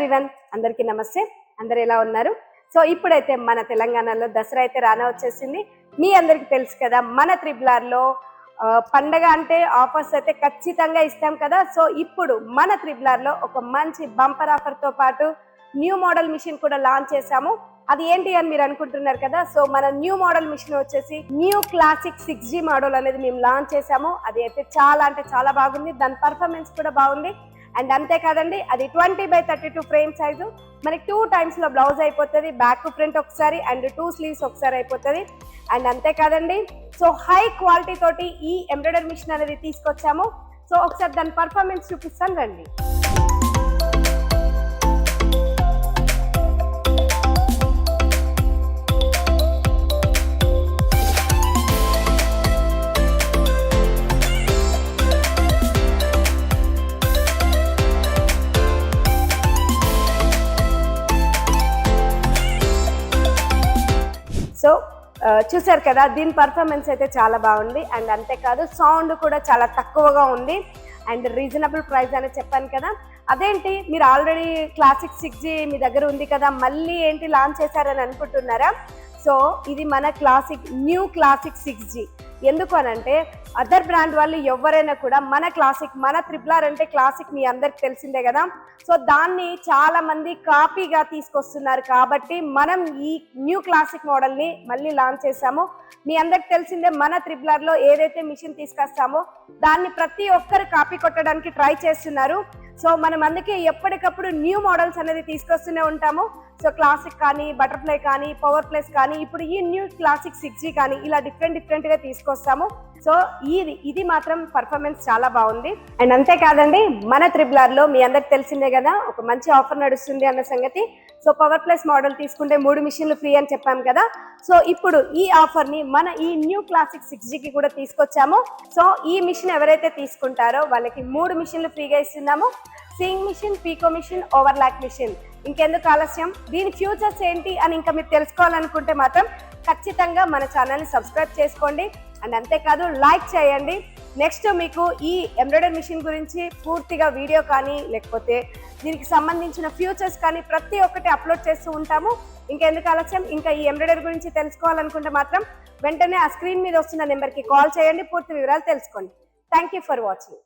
Everyone అందరికీ నమస్తే. అందరు ఎలా ఉన్నారు? సో ఇప్పుడైతే మన తెలంగాణలో దసరా అయితే రానా వచ్చేసింది. మీ అందరికి తెలుసు కదా మన త్రిబులార్లో పండగ అంటే ఆఫర్స్ అయితే ఖచ్చితంగా ఇస్తాం కదా. సో ఇప్పుడు మన త్రిబులార్లో ఒక మంచి బంపర్ ఆఫర్తో పాటు న్యూ మోడల్ మిషన్ కూడా లాంచ్ చేశాము. అది ఏంటి అని మీరు అనుకుంటున్నారు కదా? సో మన న్యూ మోడల్ మిషన్ వచ్చేసి new classic six G model అనేది మేము లాంచ్ చేసాము అది అయితే చాలా అంటే చాలా బాగుంది. దాని పర్ఫార్మెన్స్ కూడా బాగుంది. అండ్ అంతేకాదండి అది twenty by thirty two frame size. మనకి టూ టైమ్స్లో బ్లౌజ్ అయిపోతుంది బ్యాక్ ప్రింట్ ఒకసారి అండ్ టూ స్లీవ్స్ ఒకసారి అయిపోతుంది. అండ్ అంతేకాదండి సో హై క్వాలిటీ తోటి ఈ ఎంబ్రాయిడరీ మిషన్ అనేది తీసుకొచ్చాము. సో ఒకసారి దాని పర్ఫార్మెన్స్ చూపిస్తాను రండి. సో చూసారు కదా దీని పర్ఫార్మెన్స్ అయితే చాలా బాగుంది. అండ్ అంతేకాదు సౌండ్ కూడా చాలా తక్కువగా ఉంది. అండ్ రీజనబుల్ ప్రైస్ అని చెప్పాను కదా. అదేంటి మీరు ఆల్రెడీ క్లాసిక్ సిక్స్ జీ మీ దగ్గర ఉంది కదా మళ్ళీ ఏంటి లాంచ్ చేశారని అనుకుంటున్నారా? సో ఇది మన classic new classic six G ఎందుకు అనంటే అదర్ బ్రాండ్ వాళ్ళు ఎవరైనా కూడా మన క్లాసిక్ మన త్రిపులార్ అంటే క్లాసిక్ మీ అందరికి తెలిసిందే కదా. సో దాన్ని చాలా మంది కాపీగా తీసుకొస్తున్నారు కాబట్టి మనం ఈ న్యూ క్లాసిక్ మోడల్ని మళ్ళీ లాంచ్ చేసాము మీ అందరికి తెలిసిందే మన త్రిపులార్లో ఏదైతే మిషన్ తీసుకొస్తామో దాన్ని ప్రతి ఒక్కరు కాపీ కొట్టడానికి ట్రై చేస్తున్నారు. సో మనం అందుకే ఎప్పటికప్పుడు న్యూ మోడల్స్ అనేది తీసుకొస్తూనే ఉంటాము. సో క్లాసిక్ కానీ బటర్ఫ్లై కానీ పవర్ ప్లస్ కానీ ఇప్పుడు ఈ న్యూ క్లాసిక్ సిక్స్ జీ కానీ ఇలా డిఫరెంట్ డిఫరెంట్గా తీసుకొస్తాము. సో ఇది ఇది మాత్రం పర్ఫార్మెన్స్ చాలా బాగుంది. అండ్ అంతేకాదండి మన త్రిబులార్లో మీ అందరికి తెలిసిందే కదా ఒక మంచి ఆఫర్ నడుస్తుంది అన్న సంగతి. సో పవర్ ప్లస్ మోడల్ తీసుకుంటే మూడు మిషన్లు ఫ్రీ అని చెప్పాం కదా. సో ఇప్పుడు ఈ ఆఫర్ని మన ఈ న్యూ క్లాసిక్ సిక్స్ జీకి కూడా తీసుకొచ్చాము. సో ఈ మిషన్ ఎవరైతే తీసుకుంటారో వాళ్ళకి మూడు మిషన్లు ఫ్రీగా ఇస్తున్నాము. Singh machine picot machine overlock machine ఇంకెందుకు ఆలస్యం? దీని ఫ్యూచర్స్ ఏంటి అని ఇంకా మీరు తెలుసుకోవాలనుకుంటే మాత్రం ఖచ్చితంగా మన ఛానల్ని సబ్స్క్రైబ్ చేసుకోండి. అండ్ అంతేకాదు లైక్ చేయండి. నెక్స్ట్ మీకు ఈ ఎంబ్రాయిడరీ మిషన్ గురించి పూర్తిగా వీడియో కానీ లేకపోతే దీనికి సంబంధించిన ఫ్యూచర్స్ కానీ ప్రతి ఒక్కటి అప్లోడ్ చేస్తూ ఉంటాము. ఇంకెందుకు ఆలస్యం? ఇంకా ఈ ఎంబ్రాయిడరీ గురించి తెలుసుకోవాలనుకుంటే మాత్రం వెంటనే ఆ స్క్రీన్ మీద వస్తున్న నెంబర్కి కాల్ చేయండి. పూర్తి వివరాలు తెలుసుకోండి. Thank you for watching